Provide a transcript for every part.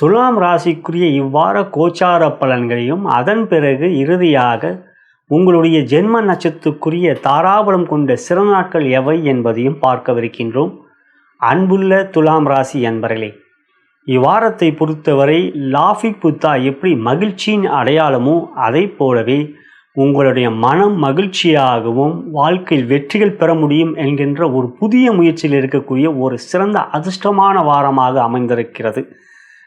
துலாம் ராசிக்குரிய இவ்வார கோச்சார பலன்களையும் அதன் பிறகு இறுதியாக உங்களுடைய ஜென்ம நட்சத்திற்குரிய தாராபலம் கொண்ட சிறந்த நாட்கள் எவை என்பதையும் பார்க்கவிருக்கின்றோம். அன்புள்ள துலாம் ராசி அன்பர்களே இவ்வாரத்தை பொறுத்தவரை லாஃபிக் புத்தா எப்படி மகிழ்ச்சியின் அடையாளமோ அதை போலவே உங்களுடைய மனம் மகிழ்ச்சியாகவும் வாழ்க்கையில் வெற்றிகள் பெற முடியும் என்கின்ற ஒரு புதிய முயற்சியில் இருக்கக்கூடிய ஒரு சிறந்த அதிர்ஷ்டமான வாரமாக அமைந்திருக்கிறது.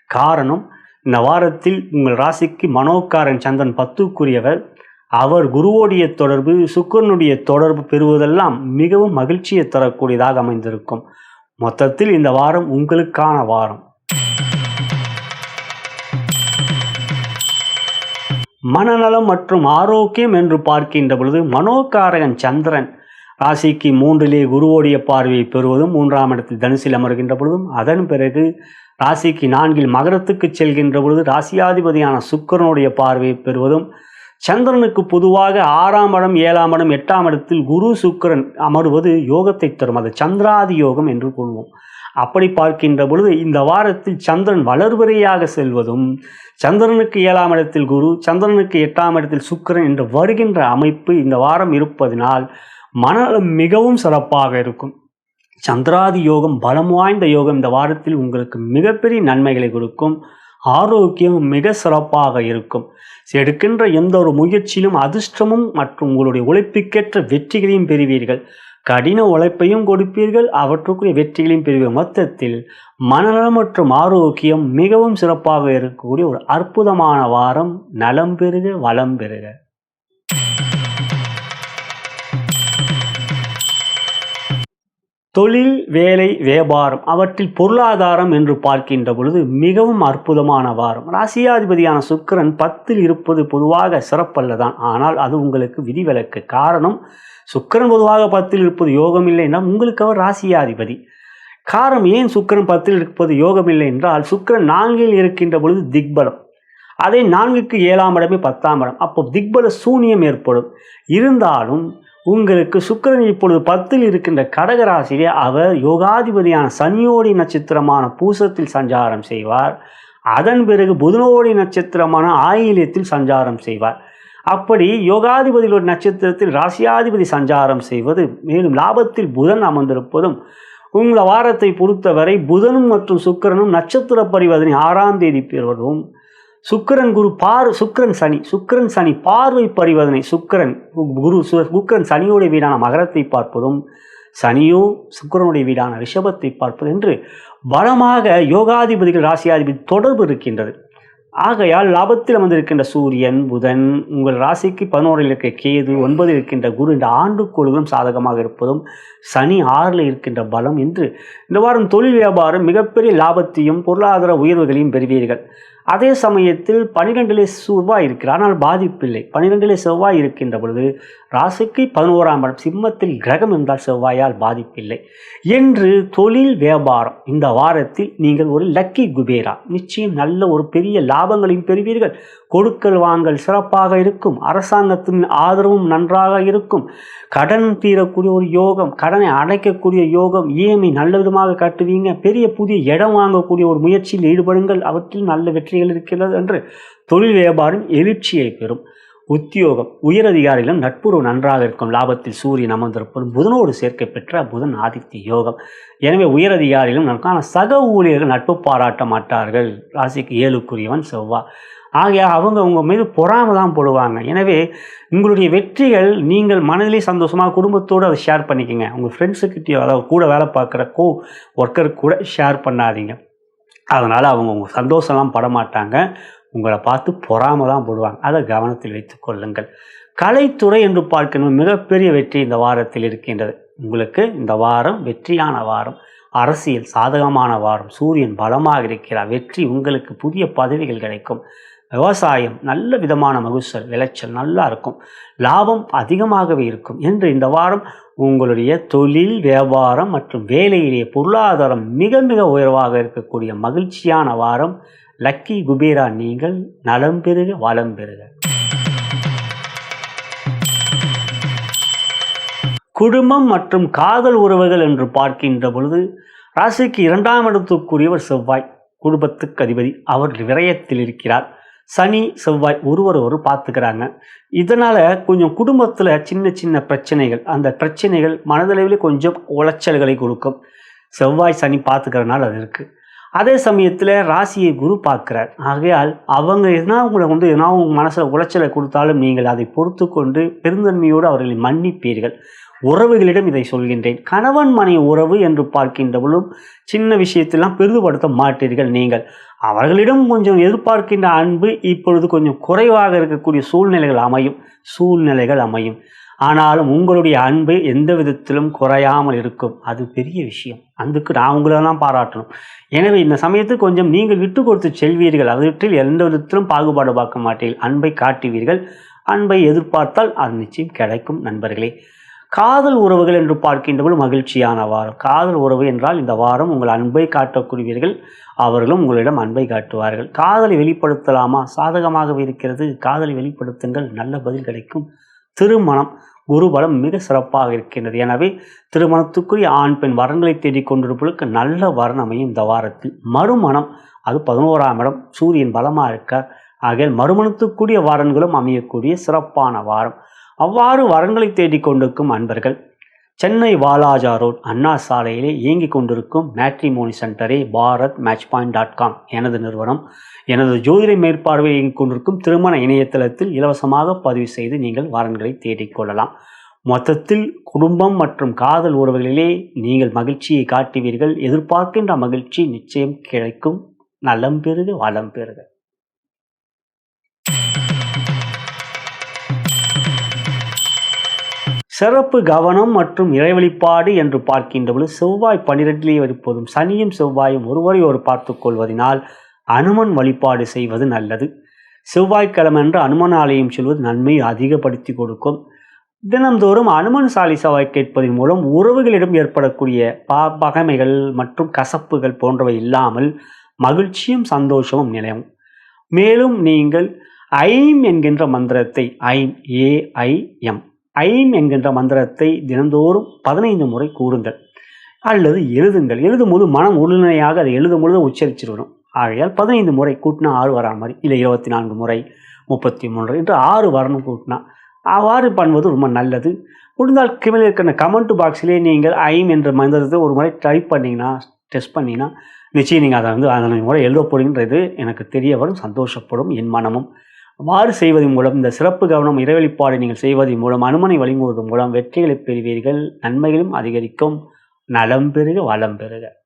காரணம் இந்த வாரத்தில் உங்கள் ராசிக்கு மனோக்காரன் சந்திரன் பத்துக்குரியவர். அவர் குருவோடைய தொடர்பு சுக்கரனுடைய தொடர்பு பெறுவதெல்லாம் மிகவும் மகிழ்ச்சியை தரக்கூடியதாக அமைந்திருக்கும். மொத்தத்தில் இந்த வாரம் உங்களுக்கான வாரம். மனநலம் மற்றும் ஆரோக்கியம் என்று பார்க்கின்ற பொழுது மனோகாரகன் சந்திரன் ராசிக்கு மூன்றிலே குருவோடைய பார்வையை பெறுவதும் மூன்றாம் இடத்தில் தனுசில் அமர்கின்ற பொழுதும் அதன் பிறகு ராசிக்கு நான்கில் மகரத்துக்கு செல்கின்ற பொழுது ராசியாதிபதியான சுக்கரனுடைய பார்வையை பெறுவதும் சந்திரனுக்கு பொதுவாக ஆறாம் இடம் ஏழாம் இடம் எட்டாம் இடத்தில் குரு சுக்கரன் அமர்வது யோகத்தை தரும். அது சந்திராதி யோகம் என்று கொள்வோம். அப்படி பார்க்கின்ற பொழுது இந்த வாரத்தில் சந்திரன் வளர்வரையாக செல்வதும் சந்திரனுக்கு ஏழாம் இடத்தில் குரு சந்திரனுக்கு எட்டாம் இடத்தில் சுக்கரன் என்று வருகின்ற அமைப்பு இந்த வாரம் இருப்பதினால் மனநலம் மிகவும் சிறப்பாக இருக்கும். சந்திராதி யோகம் பலம் வாய்ந்த யோகம் இந்த வாரத்தில் உங்களுக்கு மிகப்பெரிய நன்மைகளை கொடுக்கும். ஆரோக்கியம் மிக சிறப்பாக இருக்கும். எடுக்கின்ற எந்த ஒரு முயற்சியிலும் அதிர்ஷ்டமும் மற்றும் உங்களுடைய உழைப்புக்கேற்ற வெற்றிகளையும் பெறுவீர்கள். கடின உழைப்பையும் கொடுப்பீர்கள் அவற்றுக்குரிய வெற்றிகளையும் பெறுவீர்கள். மொத்தத்தில் மனநலம் மற்றும் ஆரோக்கியம் மிகவும் சிறப்பாக இருக்கக்கூடிய ஒரு அற்புதமான வாரம். நலம் பெறுக வளம் பெறுக. தொழில் வேலை வியாபாரம் அவற்றில் பொருளாதாரம் என்று பார்க்கின்ற பொழுது மிகவும் அற்புதமான வாரம். ராசியாதிபதியான சுக்கிரன் பத்தில் இருப்பது பொதுவாக சிறப்பல்லதான். ஆனால் அது உங்களுக்கு விதிவிலக்கு காரணம் சுக்கிரன் பொதுவாக பத்தில் இருப்பது யோகம் இல்லை என்றால் உங்களுக்கு அவர் ராசியாதிபதி. காரணம் ஏன் சுக்கரன் பத்தில் இருப்பது யோகம் இல்லை என்றால் சுக்கிரன் நான்கில் இருக்கின்ற பொழுது திக்பலம். அதே நான்குக்கு ஏழாம் இடமே பத்தாம் இடம். அப்போ திக்பல சூனியம் ஏற்படும். இருந்தாலும் உங்களுக்கு சுக்கிரன் இப்பொழுது பத்தில் இருக்கின்ற கடகராசியிலே அவர் யோகாதிபதியான சனியோடி நட்சத்திரமான பூசத்தில் சஞ்சாரம் செய்வார். அதன் பிறகு புதனோடி நட்சத்திரமான ஆயிலியத்தில் சஞ்சாரம் செய்வார். அப்படி யோகாதிபதியோட நட்சத்திரத்தில் ராசியாதிபதி சஞ்சாரம் செய்வது மேலும் லாபத்தில் புதன் அமர்ந்திருப்பதும் உங்களை வாரத்தை பொறுத்தவரை புதனும் மற்றும் சுக்கிரனும் நட்சத்திர பரிவர்த்தனை ஆறாம் தேதி பெறுவதும் சுக்கிரன் குரு பார் சுக்கிரன் சனி சுக்கரன் சனி பார்வை பரிவர்த்தனை சுக்கிரன் குரு சு- சனியோடைய வீடான மகரத்தை பார்ப்பதும் சனியோ சுக்கரனுடைய வீடான ரிஷபத்தை பார்ப்பது என்று பலமாக யோகாதிபதிகள் ராசியாதிபதி தொடர்பு இருக்கின்றது. ஆகையால் லாபத்தில் அமர்ந்திருக்கின்ற சூரியன் புதன் உங்கள் ராசிக்கு பதினோரில் இருக்க கேது ஒன்பதில் இருக்கின்ற குரு இந்த ஆண்டுக்கோள்களும் சாதகமாக இருப்பதும் சனி ஆறில் இருக்கின்ற பலம் என்று இந்த வாரம் தொழில் வியாபாரம் மிகப்பெரிய லாபத்தையும் பொருளாதார உயர்வுகளையும் பெறுவீர்கள். அதே சமயத்தில் பனிரெண்டிலே செவ்வாய் இருக்கிறார். ஆனால் பாதிப்பில்லை. பனிரெண்டிலே செவ்வாய் இருக்கின்ற பொழுது ராசிக்கு பதினோராம் இடம் சிம்மத்தில் கிரகம் என்றால் செவ்வாயால் பாதிப்பில்லை. என்று தொழில் வியாபாரம் இந்த வாரத்தில் நீங்கள் ஒரு லக்கி குபேரா. நிச்சயம் நல்ல ஒரு பெரிய லாபங்களையும் பெறுவீர்கள். கொடுக்கல் வாங்கல் சிறப்பாக இருக்கும். அரசாங்கத்தின் ஆதரவும் நன்றாக இருக்கும். கடன் தீரக்கூடிய ஒரு யோகம் கடனை அடைக்கக்கூடிய யோகம் இஎம்ஐ நல்ல விதமாக கட்டுவீங்க. பெரிய புதிய இடம் வாங்கக்கூடிய ஒரு முயற்சியில் ஈடுபடுங்கள். அவற்றில் நல்ல வெற்றிகள் இருக்கிறது என்று தொழில் வியாபாரம் எழுச்சியை பெறும். உத்தியோகம் உயரதிகாரிகளும் நட்புறவு நன்றாக இருக்கும். லாபத்தில் சூரியன் அமர்ந்திருப்பதும் புதனோடு சேர்க்கை பெற்ற புதன் ஆதித்ய யோகம். எனவே உயரதிகாரிகளும் ஆனால் சக ஊழியர்கள் நட்பு பாராட்ட மாட்டார்கள். ராசிக்கு ஏழுக்குரியவன் செவ்வாய். ஆகையா அவங்க உங்கள் மீது பொறாமை தான் போடுவாங்க. எனவே உங்களுடைய வெற்றிகள் நீங்கள் மனதிலே சந்தோஷமாக குடும்பத்தோடு அதை ஷேர் பண்ணிக்கங்க. உங்கள் ஃப்ரெண்ட்ஸுக்கிட்டேயோ அதாவது கூட வேலை பார்க்குற கோ ஒர்க்கர் கூட ஷேர் பண்ணாதீங்க. அதனால் அவங்க உங்கள் சந்தோஷம்லாம் படமாட்டாங்க. உங்களை பார்த்து பொறாமை தான் போடுவாங்க. அதை கவனத்தில் வைத்துக்கொள்ளுங்கள் கலைத்துறை என்று பார்க்கணும். மிகப்பெரிய வெற்றி இந்த வாரத்தில் இருக்கின்றது. உங்களுக்கு இந்த வாரம் வெற்றியான வாரம். அரசியல் சாதகமான வாரம். சூரியன் பலமாக இருக்கிறார். வெற்றி உங்களுக்கு புதிய பதவிகள் கிடைக்கும். விவசாயம் நல்ல விதமான மகசூல் விளைச்சல் நல்லா இருக்கும். லாபம் அதிகமாகவே இருக்கும். என்று இந்த வாரம் உங்களுடைய தொழில் வியாபாரம் மற்றும் வேலையிலேயே பொருளாதாரம் மிக மிக உயர்வாக இருக்கக்கூடிய மகிழ்ச்சியான வாரம். லக்கி குபேரா நீங்கள் நலம் பெறுக வளம் பெறுக. குடும்பம் மற்றும் காதல் உறவுகள் என்று பார்க்கின்ற பொழுது ராசிக்கு இரண்டாம் இடத்துக்குரியவர் செவ்வாய். குடும்பத்துக்கு அதிபதி அவர் விரயத்தில் இருக்கிறார். சனி செவ்வாய் ஒருவர் ஒரு பார்த்துக்கிறாங்க. இதனால் கொஞ்சம் குடும்பத்தில் சின்ன சின்ன பிரச்சனைகள் அந்த பிரச்சனைகள் மனதளவிலே கொஞ்சம் உளைச்சல்களை கொடுக்கும். செவ்வாய் சனி பார்த்துக்கிறனால அது இருக்குது அதே சமயத்தில் ராசியை குரு பார்க்குறார். ஆகையால் அவங்க எதனா உங்களை வந்து எதனா உங்கள் மனசில் உளைச்சலை கொடுத்தாலும் நீங்கள் அதை பொறுத்து கொண்டு பெருந்தன்மையோடு அவர்களை மன்னிப்பீர்கள். உறவுகளிடம் இதை சொல்கின்றேன். கணவன் மனை உறவு என்று பார்க்கின்ற பொழுதும் சின்ன விஷயத்தெல்லாம் பெரிதுபடுத்த மாட்டீர்கள் நீங்கள். அவர்களிடம் கொஞ்சம் எதிர்பார்க்கின்ற அன்பு இப்பொழுது கொஞ்சம் குறைவாக இருக்கக்கூடிய சூழ்நிலைகள் அமையும். சூழ்நிலைகள் அமையும். ஆனாலும் உங்களுடைய அன்பு எந்த விதத்திலும் குறையாமல் இருக்கும். அது பெரிய விஷயம். அதுக்கு நான் உங்களெல்லாம் பாராட்டணும். எனவே இந்த சமயத்து கொஞ்சம் நீங்கள் விட்டு கொடுத்து செல்வீர்கள். அவற்றில் எந்த விதத்திலும் பாகுபாடு பார்க்க மாட்டீர்கள். அன்பை காட்டுவீர்கள். அன்பை எதிர்பார்த்தால் அது நிச்சயம் கிடைக்கும் நண்பர்களே. காதல் உறவுகள் என்று பார்க்கின்றவர்கள் மகிழ்ச்சியான வாரம் காதல் உறவு என்றால் இந்த வாரம் உங்கள் அன்பை காட்டக்கூடியவர்கள் அவர்களும் உங்களிடம் அன்பை காட்டுவார்கள். காதலை வெளிப்படுத்தலாமா? சாதகமாகவே இருக்கிறது. காதலை வெளிப்படுத்துங்கள். நல்ல பதில் கிடைக்கும். திருமணம் குருபலம் மிக சிறப்பாக இருக்கின்றது. எனவே திருமணத்துக்குரிய ஆண் பெண் வரன்களை தேடிக் நல்ல வரன் அமையும் இந்த வாரத்தில். மறுமணம் அது பதினோராம் இடம். சூரியன் பலமாக இருக்கார் ஆகையால் மறுமணத்துக்குரிய வரன்களும் அமையக்கூடிய சிறப்பான வாரம். அவ்வாறு வரன்களை தேடிக் கொண்டிருக்கும் அன்பர்கள். சென்னை வாலாஜா ரோட் அண்ணா சாலையிலே இயங்கிக் கொண்டிருக்கும் matrimony சென்டரே Bharat match point dot com எனது நிறுவனம் எனது ஜோதிட மேற்பார்வை இயங்கிக் கொண்டிருக்கும் திருமண இணையதளத்தில் இலவசமாக பதிவு செய்து நீங்கள் வரன்களை தேடிக்கொள்ளலாம் மொத்தத்தில் குடும்பம் மற்றும் காதல் உறவுகளிலே நீங்கள் மகிழ்ச்சியை காட்டுவீர்கள். எதிர்பார்க்கின்ற மகிழ்ச்சி நிச்சயம் கிடைக்கும். நலம் பெறுக வளம் பெறுக. சிறப்பு கவனம் மற்றும் இறைவழிப்பாடு என்று பார்க்கின்ற பொழுது செவ்வாய் பனிரெண்டிலே இருப்பதும் சனியும் செவ்வாயும் ஒருவரை ஒரு பார்த்து கொள்வதனால் அனுமன் வழிபாடு செய்வது நல்லது. செவ்வாய்க்கிழமை என்று அனுமன் ஆலயம் செல்வது நன்மை அதிகப்படுத்தி கொடுக்கும். தினந்தோறும் அனுமன் சாலிசாவை கேட்பதன் மூலம் உறவுகளிடம் ஏற்படக்கூடிய பா பகைமைகள் மற்றும் கசப்புகள் போன்றவை இல்லாமல் மகிழ்ச்சியும் சந்தோஷமும் நிலையும் மேலும் நீங்கள் ஐம் என்கின்ற மந்திரத்தை ஐம் ஏஐஎம் ஐம் என்கின்ற மந்திரத்தை தினந்தோறும் பதினைந்து முறை கூறுங்கள். அல்லது எழுதுங்கள். எழுதும் போது மனம் உள்நிலையாக அதை எழுதும் பொழுது உச்சரிச்சிடணும் ஆகையால் பதினைந்து முறை கூட்டினா ஆறு வரா மாதிரி. இல்லை இருபத்தி நான்கு முறை முப்பத்தி மூன்று என்று ஆறு வரணும் கூட்டினா. அவ்வாறு பண்ணுவது ரொம்ப நல்லது. முடிந்தால் கீழே இருக்கிற கமெண்ட் பாக்ஸிலே நீங்கள் ஐம் என்ற மந்திரத்தை ஒரு முறை டைப் பண்ணிங்கன்னா டெஸ்ட் பண்ணிங்கன்னா நிச்சயம் நீங்கள் அதை வந்து அதனை முறை எழுத போறீங்கிறது எனக்கு தெரிய வரும். சந்தோஷப்படும் என் மனமும். அவ்வாறு செய்வதன் மூலம் இந்த சிறப்பு கவனம் இறைவழிப்பாடு நீங்கள் செய்வதன் மூலம் அனுமனை வழங்குவதன் மூலம் வெற்றிகளை பெறுவீர்கள். நன்மைகளும் அதிகரிக்கும். நலம் பெறுக வளம் பெறுக.